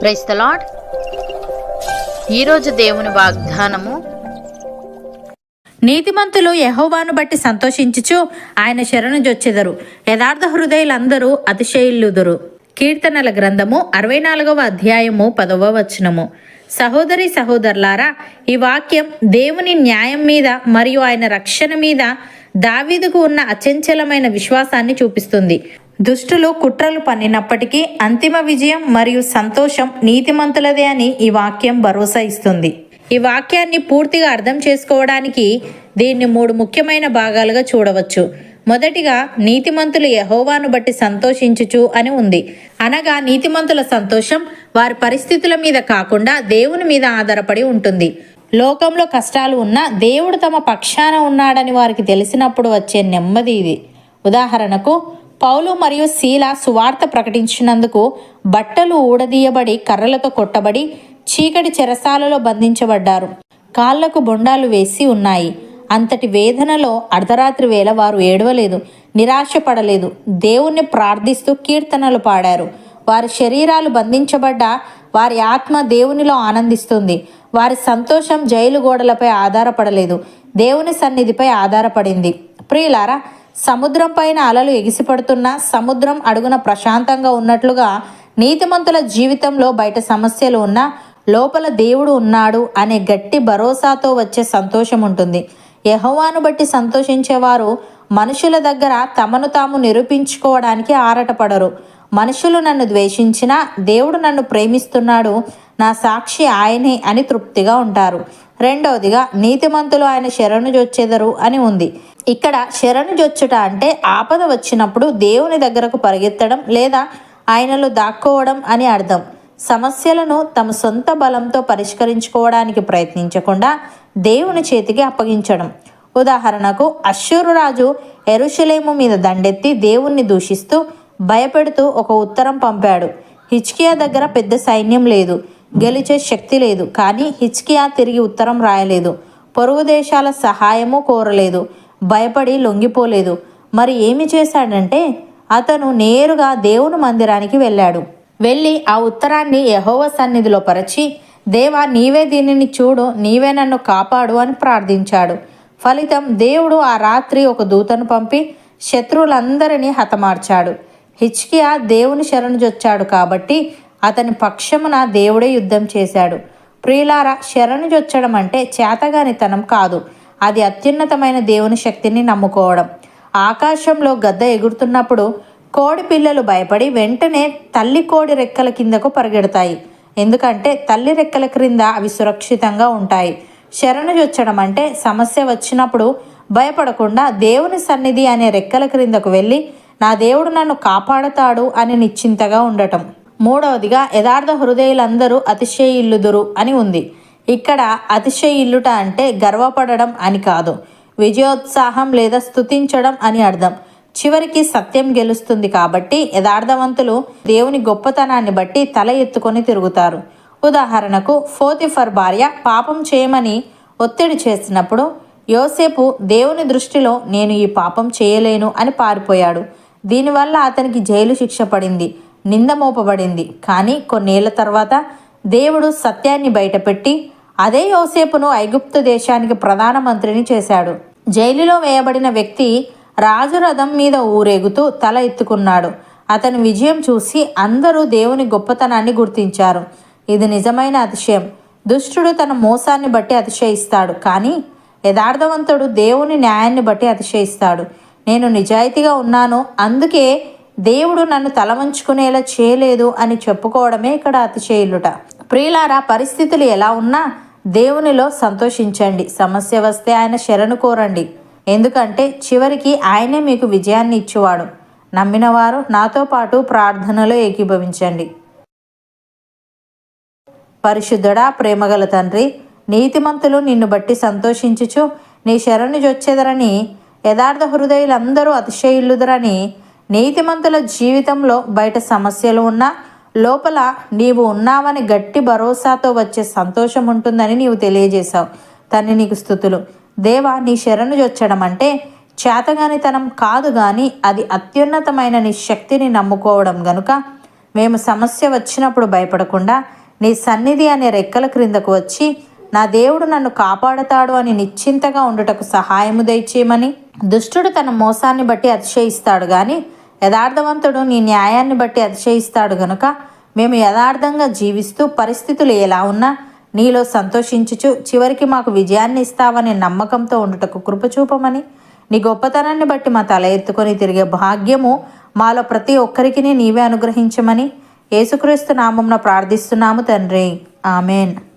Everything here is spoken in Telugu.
ప్రైస్ ద లాడ్ ఈరోజు దేవుని వాగ్దానము నీతిమంతులు యహోవాను బట్టి సంతోషించుచు ఆయన శరణు జొచ్చెదరు. యథార్థ హృదయులందరూ అతిశయిల్లుదురు. కీర్తనల గ్రంథము అరవై నాలుగవ అధ్యాయము పదవ వచనము. సహోదరి సహోదరులారా ఈ వాక్యం దేవుని న్యాయం మీద మరియు ఆయన రక్షణ మీద దావీదుకు ఉన్న అచంచలమైన విశ్వాసాన్ని చూపిస్తుంది. దుష్టులు కుట్రలు పన్నినప్పటికీ అంతిమ విజయం మరియు సంతోషం నీతిమంతులదే అని ఈ వాక్యం భరోసా ఇస్తుంది. ఈ వాక్యాన్ని పూర్తిగా అర్థం చేసుకోవడానికి దీన్ని మూడు ముఖ్యమైన భాగాలుగా చూడవచ్చు. మొదటిగా నీతిమంతులు యహోవాను బట్టి సంతోషించుచు అని ఉంది. అనగా నీతిమంతుల సంతోషం వారి పరిస్థితుల మీద కాకుండా దేవుని మీద ఆధారపడి ఉంటుంది. లోకంలో కష్టాలు ఉన్నా దేవుడు తమ పక్షాన ఉన్నాడని వారికి తెలిసినప్పుడు వచ్చే నెమ్మది ఇది. ఉదాహరణకు పౌలు మరియు శీల సువార్త ప్రకటించినందుకు బట్టలు ఊడదీయబడి కర్రలతో కొట్టబడి చీకటి చెరసాలలో బంధించబడ్డారు. కాళ్ళకు బొండాలు వేసి ఉన్నాయి. అంతటి వేదనలో అర్ధరాత్రి వేళ వారు ఏడవలేదు నిరాశపడలేదు. దేవుణ్ణి ప్రార్థిస్తూ కీర్తనలు పాడారు. వారి శరీరాలు బంధించబడ్డ వారి ఆత్మ దేవునిలో ఆనందిస్తుంది. వారి సంతోషం జైలు గోడలపై ఆధారపడలేదు. దేవుని సన్నిధిపై ఆధారపడింది. ప్రియులారా సముద్రం పైన అలలు ఎగిసిపడుతున్నా సముద్రం అడుగున ప్రశాంతంగా ఉన్నట్లుగా నీతిమంతుల జీవితంలో బయట సమస్యలు ఉన్నా లోపల దేవుడు ఉన్నాడు అనే గట్టి భరోసాతో వచ్చే సంతోషం ఉంటుంది యహోవాను బట్టి సంతోషించేవారు మనుషుల దగ్గర తమను తాము నిరూపించుకోవడానికి ఆరటపడరు. మనుషులు నన్ను ద్వేషించినా దేవుడు నన్ను ప్రేమిస్తున్నాడు నా సాక్షి ఆయనే అని తృప్తిగా ఉంటారు. రెండవదిగా నీతిమంతులు ఆయన శరణు జొచ్చెదరు అని ఉంది. ఇక్కడ శరణు జొచ్చుట అంటే ఆపద వచ్చినప్పుడు దేవుని దగ్గరకు పరిగెత్తడం లేదా ఆయనలో దాక్కోవడం అని అర్థం. సమస్యలను తమ సొంత బలంతో పరిష్కరించుకోవడానికి ప్రయత్నించకుండా దేవుని చేతికి అప్పగించడం. ఉదాహరణకు అశ్వరురాజు ఎరుషలేము మీద దండెత్తి దేవుణ్ణి దూషిస్తూ భయపెడుతూ ఒక ఉత్తరం పంపాడు. హిచ్కియా దగ్గర పెద్ద సైన్యం లేదు. గెలిచే శక్తి లేదు. కానీ హిచ్కియా తిరిగి ఉత్తరం రాయలేదు. పొరుగు దేశాల సహాయము కోరలేదు. భయపడి లొంగిపోలేదు. మరి ఏమి చేశాడంటే అతను నేరుగా దేవుని మందిరానికి వెళ్ళాడు. వెళ్ళి ఆ ఉత్తరాన్ని యహోవ సన్నిధిలో పరచి దేవా నీవే దీనిని చూడు నీవే నన్ను కాపాడు అని ప్రార్థించాడు. ఫలితం దేవుడు ఆ రాత్రి ఒక దూతను పంపి శత్రువులందరినీ హతమార్చాడు. హిచ్కియా దేవుని శరణుజొచ్చాడు కాబట్టి అతని పక్షమున దేవుడే యుద్ధం చేశాడు. ప్రియులార శరణుజొచ్చడం అంటే చేతగానితనం కాదు. అది అత్యున్నతమైన దేవుని శక్తిని నమ్ముకోవడం. ఆకాశంలో గద్ద ఎగురుతున్నప్పుడు కోడి పిల్లలు భయపడి వెంటనే తల్లి కోడి రెక్కల కిందకు పరిగెడతాయి. ఎందుకంటే తల్లి రెక్కల క్రింద అవి సురక్షితంగా ఉంటాయి. శరణు చొచ్చడం అంటే సమస్య వచ్చినప్పుడు భయపడకుండా దేవుని సన్నిధి అనే రెక్కల క్రిందకు వెళ్ళి నా దేవుడు నన్ను కాపాడతాడు అని నిశ్చింతగా ఉండటం. మూడవదిగా యథార్థ హృదయులందరూ అతిశయిల్లుదురు అని ఉంది. ఇక్కడ అతిశయిల్లుట అంటే గర్వపడడం అని కాదు. విజయోత్సాహం లేదా స్తుతించడం అని అర్థం. చివరికి సత్యం గెలుస్తుంది కాబట్టి యథార్థవంతులు దేవుని గొప్పతనాన్ని బట్టి తల ఎత్తుకొని తిరుగుతారు. ఉదాహరణకు ఫోతిఫర్ భార్య పాపం చేయమని ఒత్తిడి చేసినప్పుడు యోసేపు దేవుని దృష్టిలో నేను ఈ పాపం చేయలేను అని పారిపోయాడు. దీనివల్ల అతనికి జైలు శిక్ష పడింది నింద మోపబడింది. కానీ కొన్నేళ్ళ తర్వాత దేవుడు సత్యాన్ని బయటపెట్టి అదే యోసేపును ఐగుప్తు దేశానికి ప్రధానమంత్రిని చేశాడు. జైలులో వేయబడిన వ్యక్తి రాజు రథం మీద ఊరేగుతూ తల ఎత్తుకున్నాడు. అతని విజయం చూసి అందరూ దేవుని గొప్పతనాన్ని గుర్తించారు. ఇది నిజమైన అతిశయం. దుష్టుడు తన మోసాన్ని బట్టి అతిశయిస్తాడు కానీ యథార్థవంతుడు దేవుని న్యాయాన్ని బట్టి అతిశయిస్తాడు. నేను నిజాయితీగా ఉన్నాను అందుకే దేవుడు నన్ను తలవంచుకునేలా చేయలేదు అని చెప్పుకోవడమే ఇక్కడ అతిశయిల్లుట ప్రియులారా పరిస్థితులు ఎలా ఉన్నా దేవునిలో సంతోషించండి. సమస్య వస్తే ఆయన శరణు కోరండి. ఎందుకంటే చివరికి ఆయనే మీకు విజయాన్ని ఇచ్చేవాడు. నమ్మినవారు నాతో పాటు ప్రార్థనలో ఏకీభవించండి. పరిశుద్ధుడా ప్రేమగల తండ్రి నీతిమంతులు నిన్ను బట్టి సంతోషించుచు నీ శరణు జొచ్చెదరని యథార్థ హృదయులందరూ అతిశయిల్లుదరని నీతిమంతుల జీవితంలో బయట సమస్యలు ఉన్నా లోపల నీవు ఉన్నావని గట్టి భరోసాతో వచ్చే సంతోషం ఉంటుందని నీవు తెలియజేశావు. తన్ని నీకు స్థుతులు. దేవా నీ శరణు జొచ్చడం అంటే చేతగానితనం కాదు కానీ అది అత్యున్నతమైన నీ శక్తిని నమ్ముకోవడం గనుక మేము సమస్య వచ్చినప్పుడు భయపడకుండా నీ సన్నిధి అనే రెక్కల క్రిందకు వచ్చి నా దేవుడు నన్ను కాపాడతాడు అని నిశ్చింతగా ఉండుటకు సహాయము దయచేయమని. దుష్టుడు తన మోసాన్ని బట్టి అతిశయిస్తాడు కానీ యథార్థవంతుడు నీ న్యాయాన్ని బట్టి అతిశయిస్తాడు గనుక మేము యథార్థంగా జీవిస్తూ పరిస్థితులు ఎలా ఉన్నా నీలో సంతోషించుచు చివరికి మాకు విజయాన్ని ఇస్తావనే నమ్మకంతో ఉండుటకు కృపచూపమని నీ గొప్పతనాన్ని బట్టి మా తల ఎత్తుకొని తిరిగే భాగ్యము మాలో ప్రతి ఒక్కరికి నీవే అనుగ్రహించమని యేసుక్రీస్తు నామంన ప్రార్థిస్తున్నాము తండ్రి. ఆమెన్.